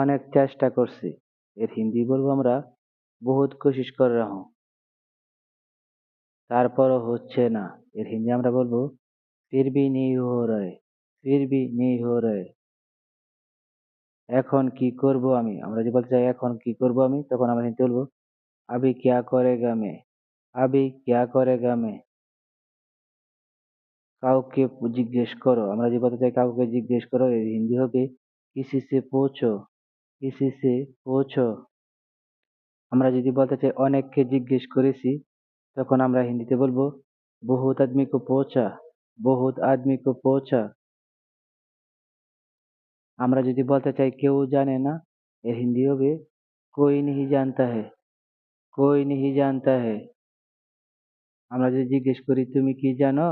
অনেক চেষ্টা করছি। এর হিন্দি বলব আমরা, বহুত কোশিশ কর হুঁ তারপরও হচ্ছে না। এর হিন্দি আমরা বলব, ফির ভি নেই হো রহে ফির ভি নেই হো রহে এখন কি করব আমি? আমরা যে বলতে চাই এখন কি করব আমি? তখন আমরা হিন্দি বলব, আবি ক্যা করেগা মে? আবি ক্যা করেগা মে? কাউকে জিজ্ঞেস করো। আমরা যে বলতে চাই কাউকে জিজ্ঞেস করো, এর হিন্দি হবে, কিসি সে পৌঁছো? ইসিসে পৌঁছ আমরা যদি বলতে চাই অনেককে জিজ্ঞেস করেছি তখন আমরা হিন্দিতে বলবো বহুত আদমি কো পৌঁছা বহুত আদমি কো পৌঁছা আমরা যদি বলতে চাই কেউ জানে না এর হিন্দি হবে কোই নিহি জানতা হে কোই নিহি জানতা হে আমরা যদি জিজ্ঞেস করি তুমি কি জানো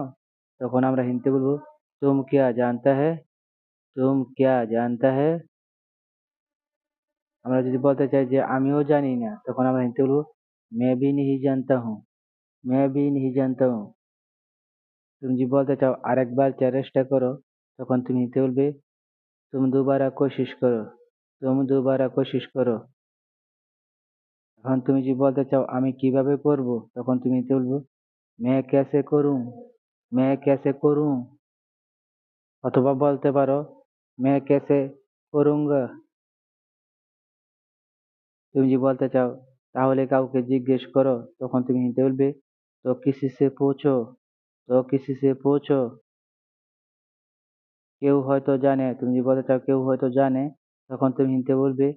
তখন আমরা হিন্দিতে বলবো তুম কিয়া জানতা হে তুম কিয়া জানতা হে আমরা যদি বলতে চাই যে আমিও জানি না, তখন আমরা হিন্দি বলব, মে ভি নিহি জানতা হুঁ, মে ভি নিহি জানতা হুঁ। তুমি যদি বলতে চাও আরেকবার চেষ্টা করো, তখন তুমি হিন্দি বলবে, তুমি দুবারা কোশিস করো, তুমি দুবারা কোশিস করো। এখন তুমি যদি বলতে চাও আমি কীভাবে করব, তখন তুমি হিন্দি বলব, মে ক্যাসে করুম, মে ক্যাসে করুম। অথবা বলতে পারো, মে ক্যাসে করুঙ্গা। তুমি যদি বলতে চাও, তাহলে কাউকে জিজ্ঞেস করো, তখন তুমি বলবে তো কিসি সে পৌঁছো? তো কিসি সে পৌঁছো? কেউ হয়তো জানে। তুমি যদি বলতে চাও কেউ হয়তো জানে, তখন তুমি হিন্দিতে বলবে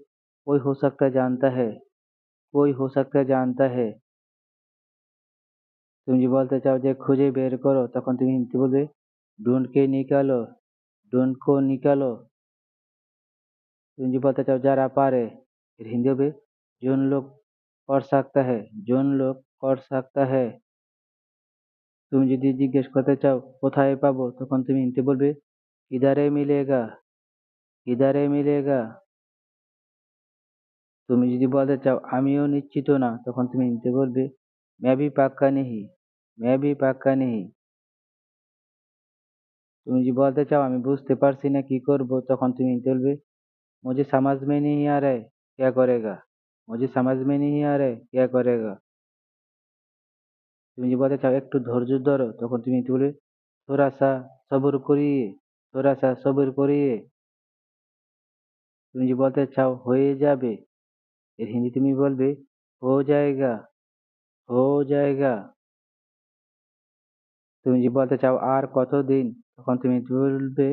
ওই হো সকতা জানতা হে? কই হো সকতা জানতা হে? তুমি যদি বলতে চাও যে খুঁজে বের করো, তখন তুমি হিন্দিতে বলবে ডুনকে নিকালো? ডুনকো নিকালো? তুমি যদি বলতে চাও যারা পারে, এর হিন্দি হবে जोन लोग कर सकता है जोन लोग कर सकता है তুমি যদি জিজ্ঞেস করতে চাও কোথায় পাবো তখন তুমি হিন্দিতে বলবে কিদারে মিলেগা কিদারে মিলেগা তুমি যদি বলতে চাও আমিও নিশ্চিত না তখন তুমি হিন্দিতে বলবে मैं भी पक्का नहीं मैं भी पक्का नहीं তুমি যদি বলতে চাও আমি বুঝতে পারছি না কি করব তখন তুমি হিন্দিতে বলবে मुझे समझ में नहीं आ रहा है क्या करेगा मुझे समझ में नहीं आ रहा है क्या करेगा তুমি যদি বলতে চাও একটু ধৈর্য ধরো তখন তুমি হিন্দিতে বলবে थोड़ा सा सब्र করিয়ে थोड़ा सा सब्र করিয়ে তুমি যদি বলতে চাও হয়ে যাবে এর হিন্দি তুমি বলবে हो जाएगा हो जाएगा তুমি যদি বলতে চাও আর কতদিন তখন তুমি বলবে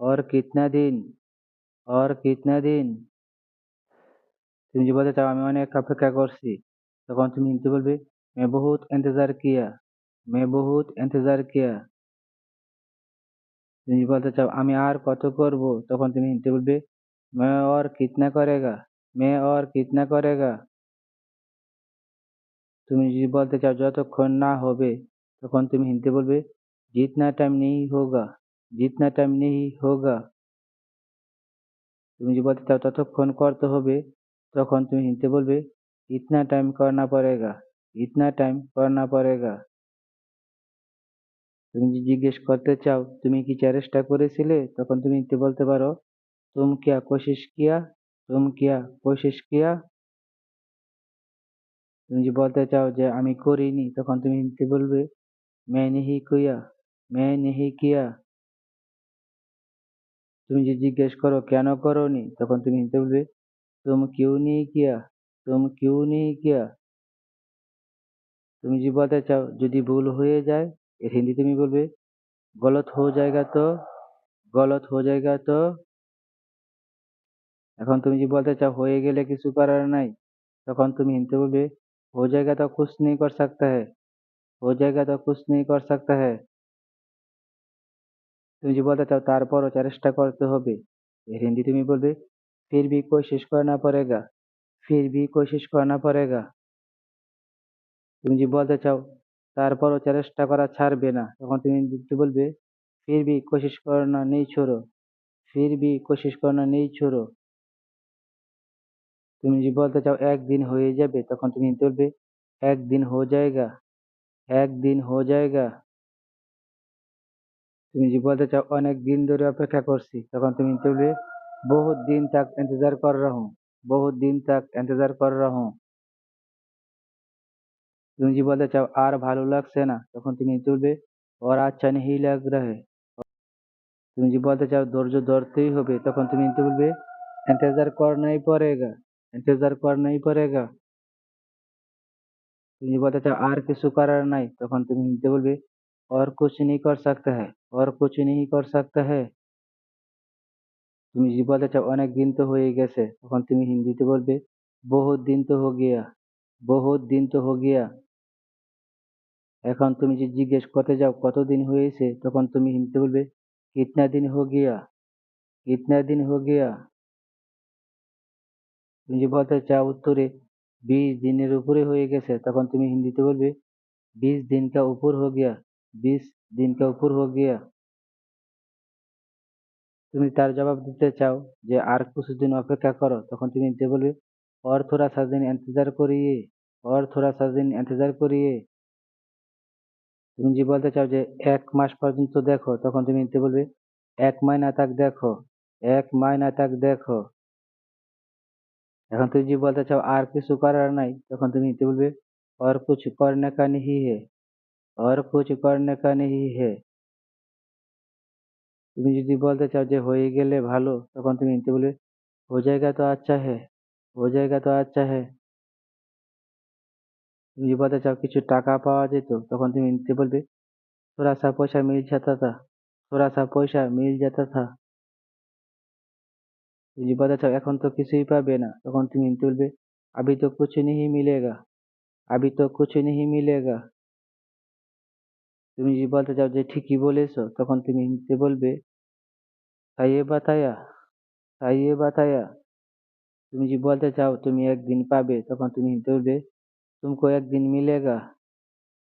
और कितना दिन और कितना दिन তুমি যদি বলতে চাও আমি অনেক অপেক্ষা করছি তখন তুমি হিন্দিতে বলবে मैं बहुत इंतजार किया मैं बहुत इंतजार किया তুমি যদি বলতে চাও আমি আর কত করব তখন তুমি হিন্দিতে বলবে मैं और कितना करेगा मैं और कितना करेगा তুমি যদি বলতে চাও যতক্ষণ না হবে তখন তুমি হিন্দিতে বলবে जितना टाइम नहीं होगा जितना टाइम नहीं होगा তুমি যদি বলতে চাও ততক্ষণ করতে হবে তখন তুমি হিন্দিতে বলবে इतना टाइम करना पड़ेगा इतना टाइम करना पड़ेगा তুমি যদি জিজ্ঞেস করতে চাও তুমি কি চেষ্টা করেছিলে তখন তুমি হিন্দিতে বলতে পারো तुम क्या कोशिश किया तुम क्या कोशिश किया তুমি যদি বলতে চাও যে আমি করিনি তখন তুমি হিন্দিতে বলবে मैं नहीं किया मैं नहीं किया তুমি যদি জিজ্ঞেস করো কেন করোনি তখন তুমি হিন্দিতে বলবে तुम क्यों नहीं किया तुम क्यों नहीं किया তুমি যদি বলতে চাও যদি ভুল হয়ে যায় এর হিন্দি তুমি বলবে गलत हो जाएगा तो गलत हो जाएगा तो এখন তুমি যদি বলতে চাও হয়ে গেলে কিছু করার নাই তখন তুমি হিন্দিতে বলবে हो जाएगा तो कुछ नहीं कर सकता है हो जाएगा तो कुछ नहीं कर सकता है তুমি যদি বলতে চাও তারপরও চেষ্টা করতে হবে এর হিন্দি তুমি বলবে फिर भी कोशिश करना पड़ेगा फिर भी कोशिश करना पड़ेगा তুমি যদি বলতে চাও তারপরও চেষ্টা করা ছাড়বে না তখন তুমি হিন্দিতে বলবে फिर भी कोशिश करना नहीं छोड़ो फिर भी कोशिश करना नहीं छोड़ो তুমি যদি বলতে চাও একদিন হয়ে যাবে তখন তুমি হিন্দিতে বলবে একদিন हो जाएगा একদিন हो जाएगा তুমি যদি বলতে চাও অনেক দিন ধরে অপেক্ষা করছি তখন তুমি হিন্দিতে বলবে बहुत दिन तक इंतजार कर रहा हूँ बहुत दिन तक इंतजार कर रहा हूँ তুমি যদি বলতে চাও আর ভালো লাগছে না তখন তুমি তুলবে और अच्छा नहीं लग रहा है তুমি যদি বলতে চাও ধৈর্য ধরতেই হবে তখন তুমি নিতে বলবে इंतजार करना ही पड़ेगा इंतजार करना ही पड़ेगा তুমি যদি বলতে চাও আর কিছু করার নাই তখন তুমি নিতে বলবে और कुछ नहीं कर सकता है और कुछ नहीं कर सकता है তুমি যদি বলতে চাও অনেক দিন তো হয়ে গেছে তখন তুমি হিন্দিতে বলবে, বহুত দিন তো হো গিয়া, বহুত দিন তো হো গিয়া। এখন তুমি যদি জিজ্ঞেস করতে যাও কত দিন হয়েছে, তখন তুমি হিন্দিতে বলবে, কিতনা দিন হো গিয়া, কিতনা দিন হো গিয়া। তুমি যদি বলতে চাও উত্তরে, বিশ দিনের উপরে হয়ে গেছে। তখন তুমি হিন্দিতে বলবে, বিশ দিন কা উপর হো গিয়া, বিশ দিন কা উপর হো গিয়া। তুমি তার জবাব দিতে চাও যে আর কিছুদিন অপেক্ষা করো তখন তুমি নিতে বলবে और थोड़ा सा दिन इंतजार करिए और थोड़ा सा दिन इंतजार करिए তুমি যদি বলতে চাও যে এক মাস পর্যন্ত দেখো তখন তুমি নিতে বলবে এক মহিনা তাক দেখো এক মহিনা তাক দেখো এখন তুমি যদি বলতে চাও আর কিছু করার নাই তখন তুমি নিতে বলবে और कुछ करने का नहीं है और कुछ करने का नहीं है তুমি যদি বলতে চাও যে হয়ে গেলে ভালো তখন তুমি নিতে বলবে हो जाएगा तो अच्छा है हो जाएगा तो अच्छा है তুমি যদি বলতে চাও কিছু টাকা পাওয়া যেত তখন তুমি নিতে বলবে थोड़ा सा पैसा मिल जाता था थोड़ा सा पैसा मिल जाता था তুমি যদি বলতে চাও এখন তো কিছুই পাবে না তখন তুমি নিতে বলবে अभी तो कुछ नहीं मिलेगा अभी तो कुछ नहीं मिलेगा তুমি যদি বলতে চাও যে ঠিকই বলেছ, তখন তুমি হিন্দিতে বলবে তাইয়ে বাতায়া তাইয়ে বাতায়া। তুমি যদি বলতে চাও তুমি একদিন পাবে, তখন তুমি হিন্দিতে বলবে, তুমকো একদিন মিলেগা,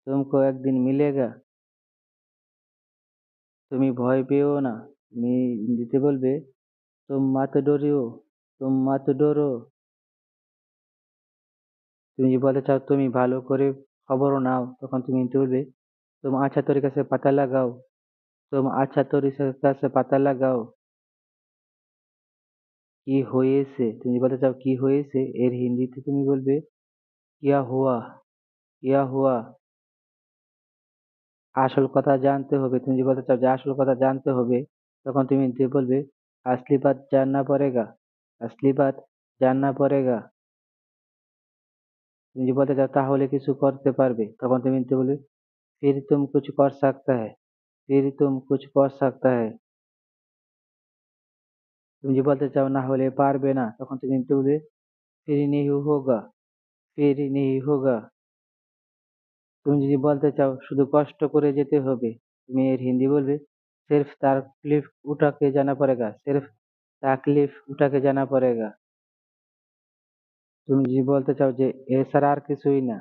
তুমকো একদিন মিলেগা। তুমি ভয় পেও না। তুমি হিন্দিতে বলবে, তুম মাত ডরিও, তুম মাত ডরো। তুমি যদি বলতে চাও তুমি ভালো করে খবরও নাও, তখন তুমি হিন্দিতে বলবে तुम अच्छा तरीके से पता लगाओ तुम अच्छा तरीके से पता लगाओ কি হয়েছে তুমি বলতে চাও কি হয়েছে এর হিন্দিতে তুমি বলবে কিয়া হুয়া কিয়া হুয়া আসল কথা জানতে হবে তুমি যদি বলতে চাও যে আসল কথা জানতে হবে তখন তুমি হিন্দিতে বলবে असली बात जानना पड़ेगा असली बात जानना पड़ेगा তুমি যদি বলতে চাও তাহলে কিছু করতে পারবে তখন তুমি হিন্দিতে বলবে फिर तुम कुछ कर सकता है फिर तुम कुछ कर सकता है তুমি যদি বলতে চাও না হলে পারবে না তখন তুমি হিন্দিতে বলবে फिर नहीं होगा फिर नहीं होगा তুমি যদি বলতে চাও শুধু কষ্ট করে যেতে হবে তুমি এর হিন্দি বলবে सिर्फ तकलीफ उठा के जाना पड़ेगा सिर्फ तकलीफ उठा के जाना पड़ेगा তুমি যদি বলতে চাও যে এর ছাড়া আর কিছুই না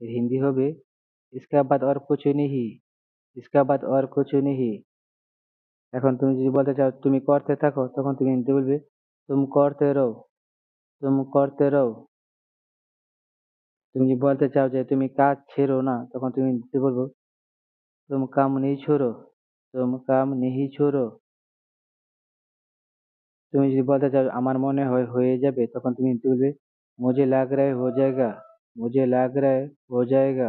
এর হিন্দি হবে इसका बाद और कुछ नहीं इसका बाद और कुछ नहीं এখন তুমি যদি বলতে চাও তুমি করতে থাকো তখন তুমি হিন্দি বলবে तुम करते रहो तुम करते रहो তুমি যদি বলতে চাও যে তুমি কাজ ছেড়ো না তখন তুমি হিন্দিতে বলবো तुम काम नहीं छोड़ो तुम काम नहीं छोड़ो তুমি যদি বলতে চাও আমার মনে হয় হয়ে যাবে তখন তুমি হিন্দিতে বলবে मुझे लग रहा है हो जाएगा मुझे लग रहा है हो जाएगा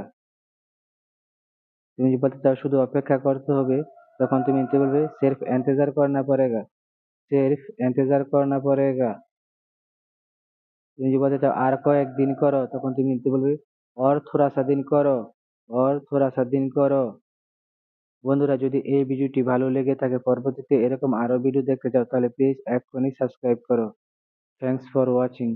তুমি বলতে চাও শুধু অপেক্ষা করতে হবে, তখন তুমি নিতে বলবে? সেরফ এন্তেজার করনা পড়েগা সেরফ এন্তেজার করনা পড়েগা তুমি যে বলতে চাও আর কয়েকদিন করো, তখন তুমি নিতে বলবে? অর থোড়া সা দিন করো অর থোড়া সা দিন করো। বন্ধুরা, যদি এই ভিডিওটি ভালো লেগে থাকে, পরবর্তীতে এরকম আরও ভিডিও দেখতে চাও, তাহলে প্লিজ এক্ষুনি সাবস্ক্রাইব করো। Thanks for watching